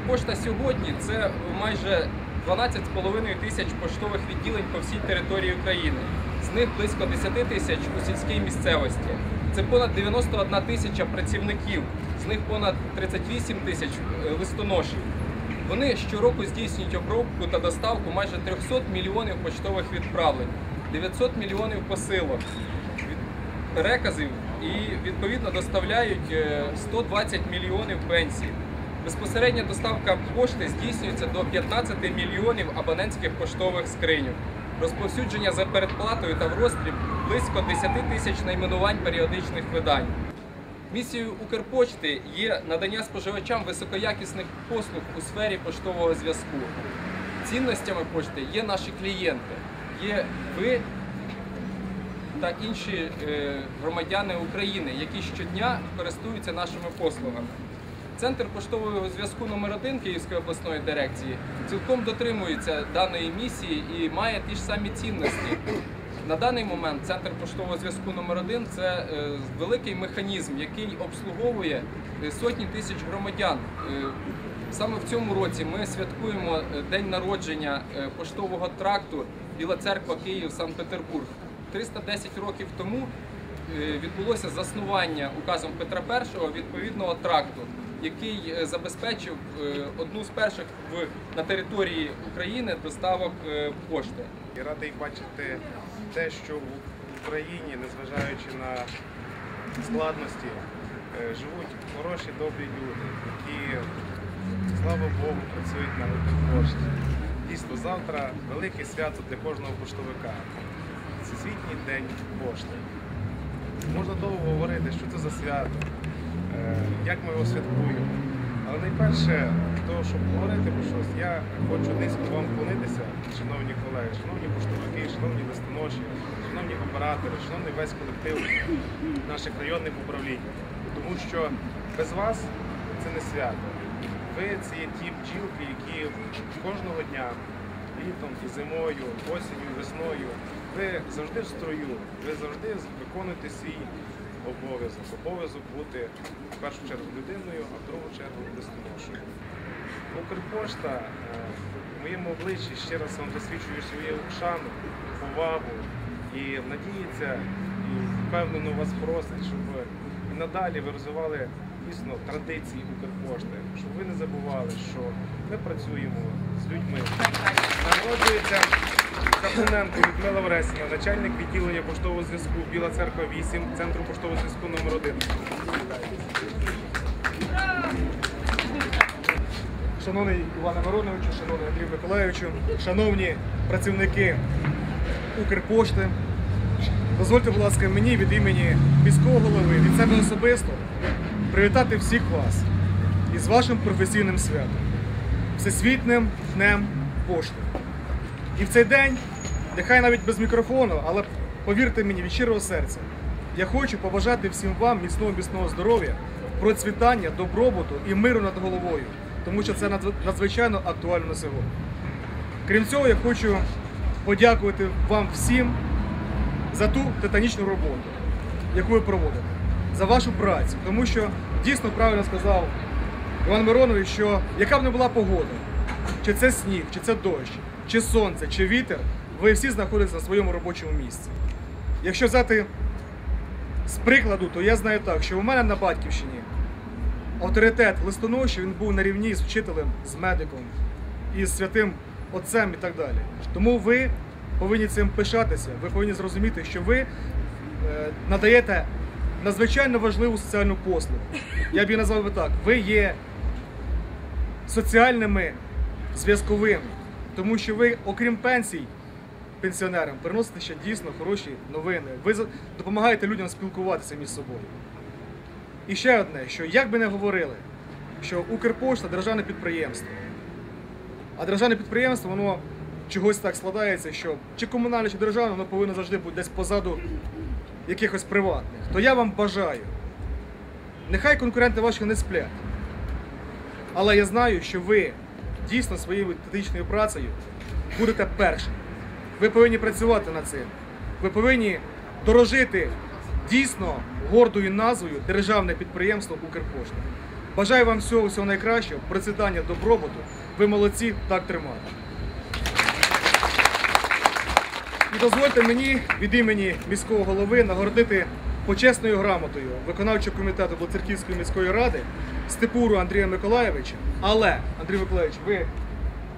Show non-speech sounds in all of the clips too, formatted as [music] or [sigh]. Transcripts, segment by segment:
Укрпошта сьогодні це майже 12,5 тисяч поштових відділень по всій території України. З них близько 10 тисяч у сільській місцевості. Це понад 91 тисяча працівників, з них понад 38 тисяч е, листоношів. Вони щороку здійснюють обробку та доставку майже 300 мільйонів поштових відправлень, 900 мільйонів посилок, переказів і відповідно доставляють е, 120 мільйонів пенсій. Безпосередня доставка пошти здійснюється до 15 мільйонів абонентських поштових скриньок. Розповсюдження за передплатою та в роздріб близько 10 тисяч найменувань періодичних видань. Місією Укрпочти є надання споживачам високоякісних послуг у сфері поштового зв'язку. Цінностями пошти є наші клієнти, є ви та інші е, громадяни України, які щодня користуються нашими послугами. Центр поштового зв'язку номер 1 Київської обласної дирекції цілком дотримується даної місії і має ті ж самі цінності. На даний момент центр поштового зв'язку номер 1 це е, великий механізм, який обслуговує е, сотні тисяч громадян. Е, Саме в цьому році ми святкуємо день народження поштового тракту Біла церква Київ Санкт-Петербург. 310 років тому відбулося заснування указом Петра І відповідного тракту, який е, забезпечив е, одну з перших в, на території України доставок е, пошти. І радий бачити те, що в Україні, незважаючи на складності, живуть хороші, добрі люди, які, слава Богу, працюють на пошті. Дійсно, завтра велике свято для кожного поштовика. Всесвітній день пошти. Можна довго говорити, що це за свято, як ми його святкуємо. Але найперше, того, щоб говорити про щось, я хочу низько вам вклонитися, шановні колеги, шановні поштовики, шановні листоноші, шановні оператори, шановний весь колектив наших районних управлінь. Тому що без вас це не свято. Ви це є ті бджілки, які кожного дня, літом і зимою, осінню, і весною, ви завжди в строю, ви завжди виконуєте свій обов'язок. Обов'язок бути в першу чергу людиною, а в другу чергу листоношою. Укрпошта е, в моєму обличчі ще раз вам засвідчує свою шану, повагу і надіється, і впевнено вас просить, щоб і надалі ви розвивали дійсно традиції Укрпошти, щоб ви не забували, що ми працюємо з людьми. Народжується Капуненко Людмила Вресіна, начальник відділення поштового зв'язку Біла Церква 8, Центру поштового зв'язку номер 1 Шановний Іване Мироновичу, шановний Андрію Миколаївичу, шановні працівники Укрпошти, дозвольте, будь ласка, мені від імені міського голови, від себе особисто привітати всіх вас із вашим професійним святом, Всесвітнім днем пошти. І в цей день, нехай навіть без мікрофону, але повірте мені від щирого серця, я хочу побажати всім вам міцного міцного здоров'я, процвітання, добробуту і миру над головою, тому що це надзвичайно актуально на сьогодні. Крім цього, я хочу подякувати вам всім за ту титанічну роботу, яку ви проводите, за вашу працю, тому що дійсно правильно сказав Іван Миронович, що яка б не була погода, чи це сніг, чи це дощ, чи сонце, чи вітер, ви всі знаходитеся на своєму робочому місці. Якщо взяти з прикладу, то я знаю так, що у мене на батьківщині авторитет листоноші він був на рівні з вчителем, з медиком, із святим отцем і так далі. Тому ви повинні цим пишатися, ви повинні зрозуміти, що ви е, надаєте надзвичайно важливу соціальну послугу. Я б її назвав би так. Ви є соціальними зв'язковими, тому що ви, окрім пенсій, пенсіонерам приносите ще дійсно хороші новини. Ви допомагаєте людям спілкуватися між собою. І ще одне, що як би не говорили, що Укрпошта державне підприємство. А державне підприємство, воно чогось так складається, що чи комунальне, чи державне, воно повинно завжди бути десь позаду якихось приватних. То я вам бажаю. Нехай конкуренти ваші не сплять. Але я знаю, що ви дійсно своєю тактичною працею будете першим. Ви повинні працювати над цим. Ви повинні дорожити дійсно гордою назвою державне підприємство Укрпошта. Бажаю вам всього всього найкращого, процвітання, добробуту. Ви молодці, так тримати. І дозвольте мені від імені міського голови нагородити почесною грамотою виконавчого комітету Блоцерківської міської ради Степуру Андрія Миколаєвича. Але, Андрій Миколаєвич, ви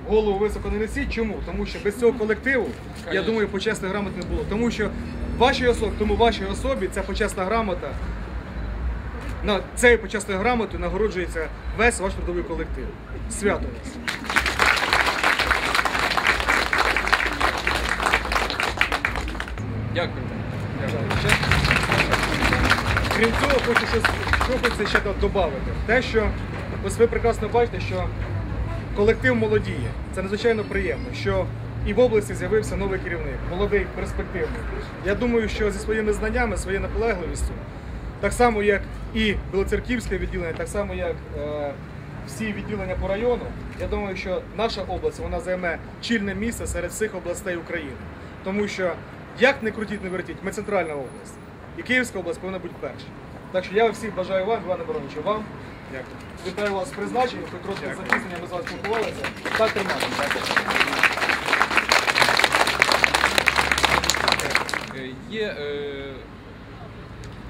голову високо не несіть. Чому? Тому що без цього колективу, я думаю, почесної грамоти не було. Тому що вашій особі, тому вашій особі ця почесна грамота на цією почесною грамотою нагороджується весь ваш трудовий колектив. Свято вас! Дякую. Дякую. Крім цього, хочу щось, що хочеться ще додати. Те, що ось ви прекрасно бачите, що колектив молодіє. Це надзвичайно приємно, що і в області з'явився новий керівник, молодий, перспективний. Я думаю, що зі своїми знаннями, своєю наполегливістю, так само як і Білоцерківське відділення, так само як е, всі відділення по району, я думаю, що наша область вона займе чільне місце серед всіх областей України. Тому що як не крутіть, не вертіть, ми центральна область. І Київська область повинна бути перша. Так що я всіх бажаю вам, Іване Бароновичу, вам. Дякую. Вітаю вас з призначенням, хоч трошки з Дякую. ми з вами спілкувалися. Так тримати. Є е,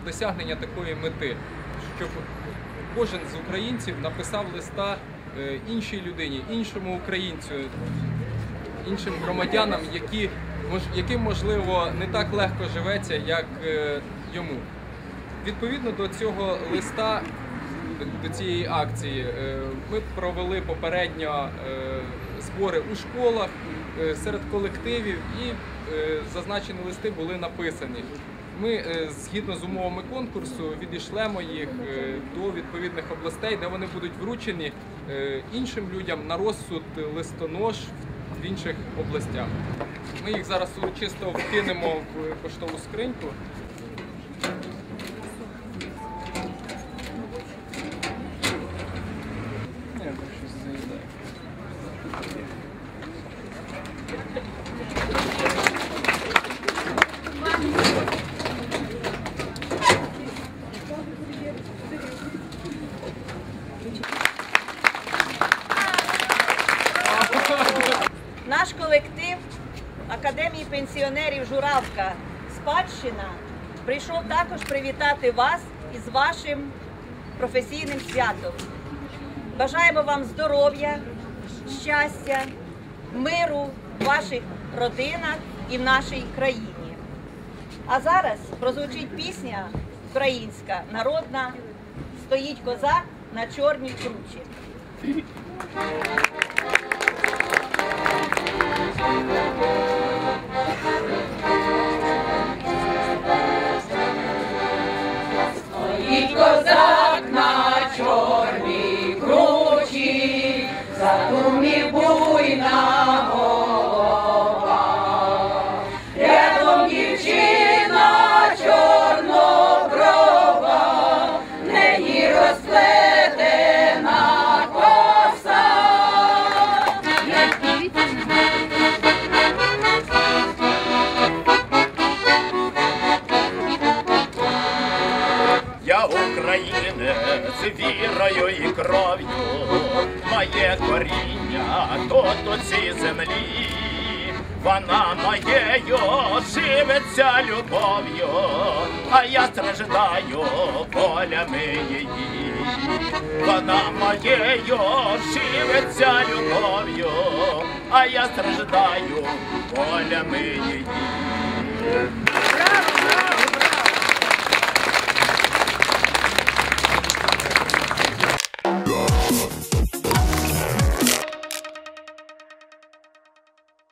досягнення такої мети, щоб кожен з українців написав листа е, іншій людині, іншому українцю, іншим громадянам, які, яким можливо не так легко живеться, як е, йому. Відповідно до цього листа, до цієї акції, е, ми провели попередньо е, збори у школах серед колективів і зазначені листи були написані. Ми згідно з умовами конкурсу відійшлемо їх до відповідних областей, де вони будуть вручені іншим людям на розсуд листонож в інших областях. Ми їх зараз урочисто вкинемо в поштову скриньку. Наш колектив Академії пенсіонерів Журавка Спадщина прийшов також привітати вас із вашим професійним святом. Бажаємо вам здоров'я, щастя, миру в ваших родинах і в нашій країні. А зараз прозвучить пісня українська народна Стоїть козак на чорній кручі. Стоїть [laughs] кров'ю, моє коріння тут у цій землі, вона моєю живеться любов'ю, а я страждаю полями її. Вона моєю живеться любов'ю, а я страждаю полями її.